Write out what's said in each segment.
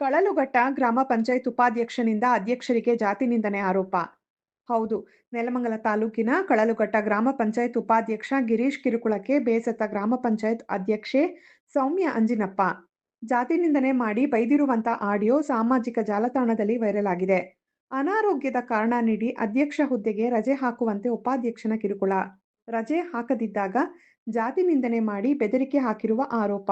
ಕಳಲುಘಟ್ಟ ಗ್ರಾಮ ಪಂಚಾಯತ್ ಉಪಾಧ್ಯಕ್ಷನಿಂದ ಅಧ್ಯಕ್ಷರಿಗೆ ಜಾತಿ ನಿಂದನೆ ಆರೋಪ. ಹೌದು, ನೆಲಮಂಗಲ ತಾಲೂಕಿನ ಕಳಲುಘಟ್ಟ ಗ್ರಾಮ ಪಂಚಾಯತ್ ಉಪಾಧ್ಯಕ್ಷ ಗಿರೀಶ್ ಕಿರುಕುಳಕ್ಕೆ ಬೇಸತ್ತ ಗ್ರಾಮ ಪಂಚಾಯತ್ ಅಧ್ಯಕ್ಷೆ ಸೌಮ್ಯ ಅಂಜಿನಪ್ಪ. ಜಾತಿ ನಿಂದನೆ ಮಾಡಿ ಬೈದಿರುವಂತ ಆಡಿಯೋ ಸಾಮಾಜಿಕ ಜಾಲತಾಣದಲ್ಲಿ ವೈರಲ್ ಆಗಿದೆ. ಅನಾರೋಗ್ಯದ ಕಾರಣ ನೀಡಿ ಅಧ್ಯಕ್ಷ ಹುದ್ದೆಗೆ ರಜೆ ಹಾಕುವಂತೆ ಉಪಾಧ್ಯಕ್ಷನ ಕಿರುಕುಳ. ರಜೆ ಹಾಕದಿದ್ದಾಗ ಜಾತಿ ನಿಂದನೆ ಮಾಡಿ ಬೆದರಿಕೆ ಹಾಕಿರುವ ಆರೋಪ.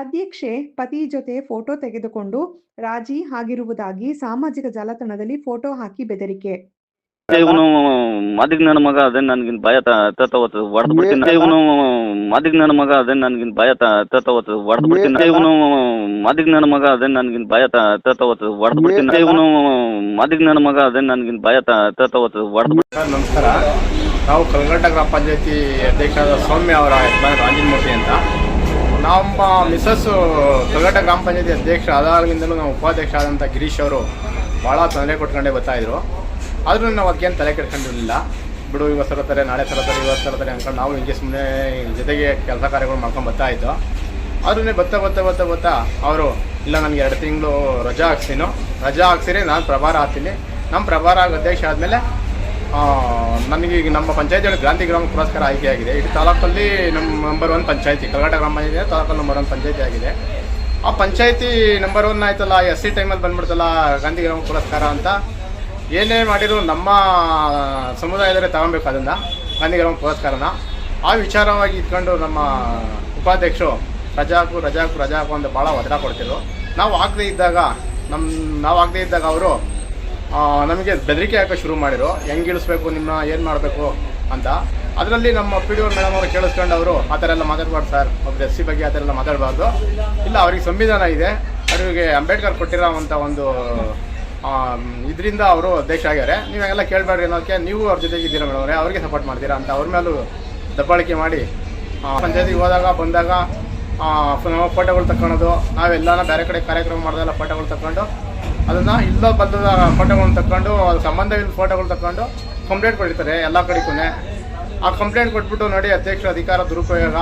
ಅಧ್ಯಕ್ಷೆ ಪತಿ ಜೊತೆ ಫೋಟೋ ತೆಗೆದುಕೊಂಡು ರಾಜಿ ಆಗಿರುವುದಾಗಿ ಸಾಮಾಜಿಕ ಜಾಲತಾಣದಲ್ಲಿ ಫೋಟೋ ಹಾಕಿ ಬೆದರಿಕೆ. ಇವನು ಮಾದಿಗ್ ನನ್ನ ಮಗ ಅದೇ ನನ್ಗಿನ್ ಭಯ ತವತ್ತು ಹೊಡೆದು ಬಿಡ್ತೀನಿ. ಇವನು ಮಾದಿಗ್ ನನ್ನ ಮಗ ಅದೇ ನನ್ಗಿನ್ ಭಯ ತವತ್ತು ಹೊಡೆದು ಬಿಡ್ತೀನಿ. ಇವನು ಮಾದಿಗ್ ನನ್ನ ಮಗ ಅದೇ ನನ್ಗಿನ್ ಭಯ ತವತ್ತು ಹೊಡೆದು ಬಿಡ್ತೀನಿ. ಇವನು ಮಾದಿಗ್ ನನ್ನ ಮಗ ಅದೇ ನನ್ಗಿನ್ ಭಯ ತವತ್ತು ಹೊಡೆದು ಬಿಡ್ತೀನಿ. ನಮಸ್ಕಾರ. ನಾವು ಕಲ್ಗಟ್ಟ ಗ್ರಾಮ ಪಂಚಾಯತಿ ಅಧ್ಯಕ್ಷರಾದ ಸೌಮ್ಯ ಅವರ ಯಜಮಾನ ರಾಜಮೂರ್ತಿ ಅಂತ. ನಮ್ಮ ಮಿಸಸ್ಸು ತೊಗಟ ಗ್ರಾಮ ಪಂಚಾಯತಿ ಅಧ್ಯಕ್ಷ ಆದಾಗಲಿಂದಲೂ ನಮ್ಮ ಉಪಾಧ್ಯಕ್ಷ ಆದಂಥ ಗಿರೀಶ್ ಅವರು ಭಾಳ ತೊಂದರೆ ಕೊಟ್ಕೊಂಡೇ ಬರ್ತಾಯಿದ್ರು ಆದರೂ ನಾವು ಅದಕ್ಕೇನು ತಲೆ ಕೆಡ್ಕೊಂಡಿರಲಿಲ್ಲ. ಬಿಡು ಇವತ್ತು ಸರತಾರೆ ನಾಳೆ ಸರತಾರೆ ಇವತ್ತು ಸರತಾರೆ ಅಂದ್ಕೊಂಡು ನಾವು ಹಿಂಗೆ ಸುಮ್ಮನೆ ಜೊತೆಗೆ ಕೆಲಸ ಕಾರ್ಯಗಳು ಮಾಡ್ಕೊಂಡು ಬರ್ತಾ ಇದ್ದು. ಆದ್ರೂ ಬರ್ತಾ ಬರ್ತಾ ಬರ್ತಾ ಬರ್ತಾ ಅವರು, ಇಲ್ಲ, ನನಗೆ ಎರಡು ತಿಂಗಳು ರಜಾ ಹಾಕ್ಸ್ತೀನೋ ರಜಾ ಹಾಕ್ಸಿರಿ ನಾನು ಪ್ರಭಾರ ಹಾಕ್ತೀನಿ. ನಮ್ಮ ಪ್ರಭಾರ ಅಧ್ಯಕ್ಷ ಆದಮೇಲೆ ನನಗೆ ಈಗ ನಮ್ಮ ಪಂಚಾಯತಿಯಲ್ಲಿ ಗಾಂಧಿ ಗ್ರಾಮ ಪುರಸ್ಕಾರ ಆಯ್ಕೆಯಾಗಿದೆ. ಇಡೀ ತಾಲೂಕಲ್ಲಿ ನಮ್ಮ ನಂಬರ್ ಒನ್ ಪಂಚಾಯತಿ. ಕರ್ನಾಟಕ ಗ್ರಾಮ ಇದೆ ತಾಲೂಕಲ್ಲಿ ನಂಬರ್ ಒನ್ ಪಂಚಾಯತಿ ಆಗಿದೆ. ಆ ಪಂಚಾಯತಿ ನಂಬರ್ ಒನ್ ಆಯ್ತಲ್ಲ ಎಸ್ ಸಿ ಟೈಮಲ್ಲಿ ಬಂದ್ಬಿಡ್ತಲ್ಲ ಗಾಂಧಿ ಗ್ರಾಮ ಪುರಸ್ಕಾರ ಅಂತ. ಏನೇ ಮಾಡಿದ್ರು ನಮ್ಮ ಸಮುದಾಯದಲ್ಲಿ ತಗೊಬೇಕು ಅದನ್ನು, ಗಾಂಧಿ ಗ್ರಾಮ ಪುರಸ್ಕಾರನ. ಆ ವಿಚಾರವಾಗಿ ಇಟ್ಕೊಂಡು ನಮ್ಮ ಉಪಾಧ್ಯಕ್ಷರು ರಜಾಕು ರಜಾಕು ರಜಾಕು ಅಂತ ಭಾಳ ಒತ್ತಡ ಕೊಡ್ತಿದ್ರು. ನಾವು ಆಗದೇ ಇದ್ದಾಗ ನಮ್ಮ ನಾವು ಆಗದೇ ಇದ್ದಾಗ ಅವರು ನಮಗೆ ಬೆದರಿಕೆ ಹಾಕೋ ಶುರು ಮಾಡಿದ್ರು. ಹೆಂಗೆ ಇಳಿಸ್ಬೇಕು ನಿಮ್ಮ ಏನು ಮಾಡಬೇಕು ಅಂತ. ಅದರಲ್ಲಿ ನಮ್ಮ ಪಿ ಡಿ ಒ ಮೇಡಮ್ ಅವರು ಕೇಳಿಸ್ಕೊಂಡು ಅವರು ಆ ಥರ ಎಲ್ಲ ಮಾತಾಡ್ಬಾರ್ದು ಸರ್. ಒಬ್ಬರು ಎಸ್ ಸಿ ಬಗ್ಗೆ ಆ ಥರ ಎಲ್ಲ ಮಾತಾಡಬಾರ್ದು. ಇಲ್ಲ, ಅವ್ರಿಗೆ ಸಂವಿಧಾನ ಇದೆ. ಅವರಿಗೆ ಅಂಬೇಡ್ಕರ್ ಕೊಟ್ಟಿರೋವಂಥ ಒಂದು ಇದರಿಂದ ಅವರು ದೇಶ ಆಗ್ಯಾರೆ. ನೀವು ಕೇಳಬೇಡ್ರಿ ಅನ್ನೋದಕ್ಕೆ ನೀವು ಅವ್ರ ಜೊತೆಗೆ ಇದ್ದೀರಾ ಮೇಡಮ್ ಅವರೇ? ಅವ್ರಿಗೆ ಸಪೋರ್ಟ್ ಮಾಡ್ತೀರಾ ಅಂತ ಅವ್ರ ಮೇಲೂ ದಬ್ಬಾಳಿಕೆ ಮಾಡಿ ಪಂಚಾಯತಿಗೆ ಹೋದಾಗ, ಬಂದಾಗ ನಾವು ಫೋಟೋಗಳು ತಗೊಳೋದು ನಾವೆಲ್ಲನ ಬೇರೆ ಕಡೆ ಕಾರ್ಯಕ್ರಮ ಮಾಡಿದೆಲ್ಲ ಫೋಟೋಗಳು ತಗೊಂಡು ಅದನ್ನು ಇಲ್ಲ ಬಲ್ಲದ ಫೋಟೋಗಳನ್ನ ತಗೊಂಡು ಅದು ಸಂಬಂಧವಿಲ್ಲ ಫೋಟೋಗಳು ತಗೊಂಡು ಕಂಪ್ಲೇಂಟ್ ಕೊಟ್ಟಿರ್ತಾರೆ ಎಲ್ಲ ಕಡೆಗೂ ಆ ಕಂಪ್ಲೇಂಟ್ ಕೊಟ್ಬಿಟ್ಟು ನೋಡಿ ಅಧ್ಯಕ್ಷರ ಅಧಿಕಾರ ದುರುಪಯೋಗ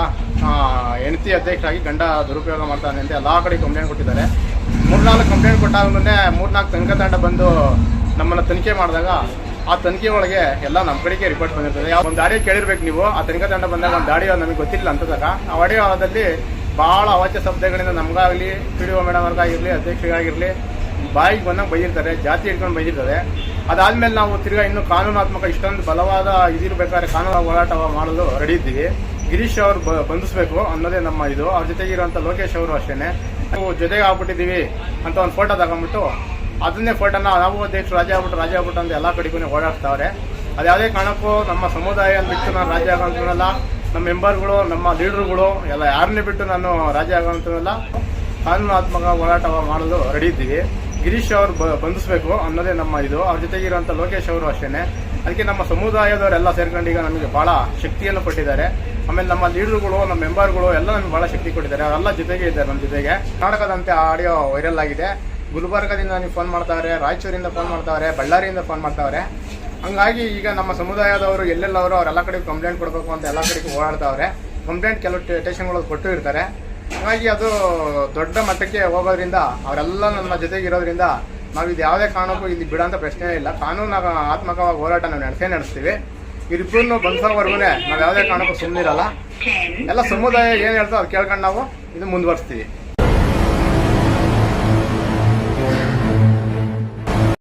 ಹೆಂಡತಿ ಅಧ್ಯಕ್ಷರಾಗಿ ಗಂಡ ದುರುಪಯೋಗ ಮಾಡ್ತಾನೆ ಅಂತ ಎಲ್ಲ ಕಡೆ ಕಂಪ್ಲೇಂಟ್ ಕೊಟ್ಟಿದ್ದಾರೆ. ಮೂರ್ನಾಲ್ಕು ಕಂಪ್ಲೇಂಟ್ ಕೊಟ್ಟಾದ್ಮೇಲೆ ಮೂರ್ನಾಲ್ಕು ತನಿಖಾ ತಂಡ ಬಂದು ನಮ್ಮನ್ನು ತನಿಖೆ ಮಾಡಿದಾಗ ಆ ತನಿಖೆ ಒಳಗೆ ಎಲ್ಲ ನಮ್ಮ ಕಡೆಗೆ ರಿಪೋರ್ಟ್ ಬಂದಿರ್ತದೆ. ಒಂದು ದಾಡಿ ಕೇಳಿರ್ಬೇಕು ನೀವು. ಆ ತನಿಖಾ ತಂಡ ಬಂದಾಗ ಒಂದು ದಾಡಿ ನಮಗೆ ಗೊತ್ತಿಲ್ಲ ಅಂತದಾಗ ಆ ಆಡಿಯೋದಲ್ಲಿ ಭಾಳ ಅವಾಚ್ಯ ಶಬ್ದಗಳಿಂದ ನಮಗಾಗಲಿ, ಪಿ ಡಿ ಒ ಮೇಡಮ್ ಅವ್ರಿಗಾಗಿರಲಿ ಅಧ್ಯಕ್ಷರಿಗಾಗಿರಲಿ ಬಾಯಿಗೆ ಬಂದಂಗೆ ಬೈದಿರ್ತಾರೆ, ಜಾತಿ ಹಿಡ್ಕೊಂಡು ಬೈದಿರ್ತಾರೆ. ಅದಾದ್ಮೇಲೆ ನಾವು ತಿರ್ಗಾ ಇನ್ನು ಕಾನೂನಾತ್ಮಕ ಇಷ್ಟೊಂದು ಬಲವಾದ ಇದಿರಬೇಕಾದ್ರೆ ಕಾನೂನು ಹೋರಾಟ ಮಾಡಲು ರೆಡಿ ಇದ್ದೀವಿ. ಗಿರೀಶ್ ಅವರು ಬಂಧಿಸಬೇಕು ಅನ್ನೋದೇ ನಮ್ಮ ಇದು. ಅವ್ರ ಜೊತೆಗೆ ಇರುವಂತ ಲೋಕೇಶ್ ಅವರು ಅಷ್ಟೇನೆ. ನಾವು ಜೊತೆಗೆ ಆಗ್ಬಿಟ್ಟಿದ್ದೀವಿ ಅಂತ ಒಂದು ಫೋಟೋ ತಗೊಂಬಿಟ್ಟು ಅದನ್ನೇ ಫೋಟೋನ ನಾವು ಅಧ್ಯಕ್ಷರು ರಾಜ ಆಗ್ಬಿಟ್ಟು ರಾಜ ಆಗ್ಬಿಟ್ಟು ಅಂತ ಎಲ್ಲ ಕಡೆಗೂ ಓಡಾಡ್ತಾವ್ರೆ. ಅದ್ಯಾವುದೇ ಕಾರಣಕ್ಕೂ ನಮ್ಮ ಸಮುದಾಯ ಬಿಟ್ಟು ನಾನು ರಾಜ್ಯ ಆಗೋಂತನಲ್ಲ. ನಮ್ಮ ಮೆಂಬರ್ಗಳು, ನಮ್ಮ ಲೀಡರ್ಗಳು ಎಲ್ಲ ಯಾರನ್ನೇ ಬಿಟ್ಟು ನಾನು ರಾಜ್ಯ ಆಗೋಂತನಲ್ಲ. ಕಾನೂನಾತ್ಮಕ ಹೋರಾಟ ಮಾಡಲು ರೆಡಿ ಇದ್ದೀವಿ. ಗಿರೀಶ್ ಅವರು ಬಂಧಿಸಬೇಕು ಅನ್ನೋದೇ ನಮ್ಮ ಇದು. ಅವ್ರ ಇರುವಂತ ಲೋಕೇಶ್ ಅವರು ಅಷ್ಟೇನೆ. ಅದಕ್ಕೆ ನಮ್ಮ ಸಮುದಾಯದವರೆಲ್ಲ ಸೇರ್ಕೊಂಡು ಈಗ ನಮಗೆ ಭಾಳ ಶಕ್ತಿಯನ್ನು ಕೊಟ್ಟಿದ್ದಾರೆ. ಆಮೇಲೆ ನಮ್ಮ ಲೀಡರ್ಗಳು, ನಮ್ಮ ಮೆಂಬರ್ಗಳು ಎಲ್ಲ ನಮಗೆ ಭಾಳ ಶಕ್ತಿ ಕೊಟ್ಟಿದ್ದಾರೆ. ಅವರೆಲ್ಲ ಜೊತೆಗೆ ಇದ್ದಾರೆ ನಮ್ಮ ಜೊತೆಗೆ. ಕರ್ನಾಟಕದಂತೆ ಆಡಿಯೋ ವೈರಲ್ ಆಗಿದೆ. ಗುಲ್ಬರ್ಗದಿಂದ ನನಗೆ ಫೋನ್ ಮಾಡ್ತಾವ್ರೆ, ರಾಯಚೂರಿಂದ ಫೋನ್ ಮಾಡ್ತಾವ್ರೆ, ಬಳ್ಳಾರಿಯಿಂದ ಫೋನ್ ಮಾಡ್ತಾವ್ರೆ. ಹಂಗಾಗಿ ಈಗ ನಮ್ಮ ಸಮುದಾಯದವರು ಎಲ್ಲೆಲ್ಲವರು ಅವರೆಲ್ಲ ಕಡೆ ಕಂಪ್ಲೇಂಟ್ ಕೊಡಬೇಕು ಅಂತ ಎಲ್ಲ ಕಡೆಗೂ ಓಡಾಡ್ತಾವ್ರೆ ಕಂಪ್ಲೇಂಟ್ ಕೆಲವು ಸ್ಟೇಷನ್ಗಳು ಕೊಟ್ಟು ಇರ್ತಾರೆ. ಹಾಗಾಗಿ ಅದು ದೊಡ್ಡ ಮಟ್ಟಕ್ಕೆ ಹೋಗೋದ್ರಿಂದ, ಅವರೆಲ್ಲ ನಮ್ಮ ಜೊತೆಗೆ ಇರೋದ್ರಿಂದ ನಾವು ಇದು ಯಾವುದೇ ಕಾರಣಕ್ಕೂ ಇಲ್ಲಿ ಬಿಡೋಂಥ ಪ್ರಶ್ನೆ ಇಲ್ಲ. ಕಾನೂನು ಆತ್ಮಕವಾಗಿ ಹೋರಾಟ ನಾವು ನಡೆಸೇ ನಡೆಸ್ತೀವಿ. ಇಬ್ಬರನ್ನು ಬಂಧವರೆಗೂ ನಾವು ಯಾವುದೇ ಕಾರಣಕ್ಕೂ ಸುಮ್ಮನಿರಲ್ಲ ಎಲ್ಲ ಸಮುದಾಯ ಏನು ಹೇಳ್ತೋ ಅದು ಕೇಳ್ಕೊಂಡು ನಾವು ಇದು ಮುಂದುವರಿಸ್ತೀವಿ.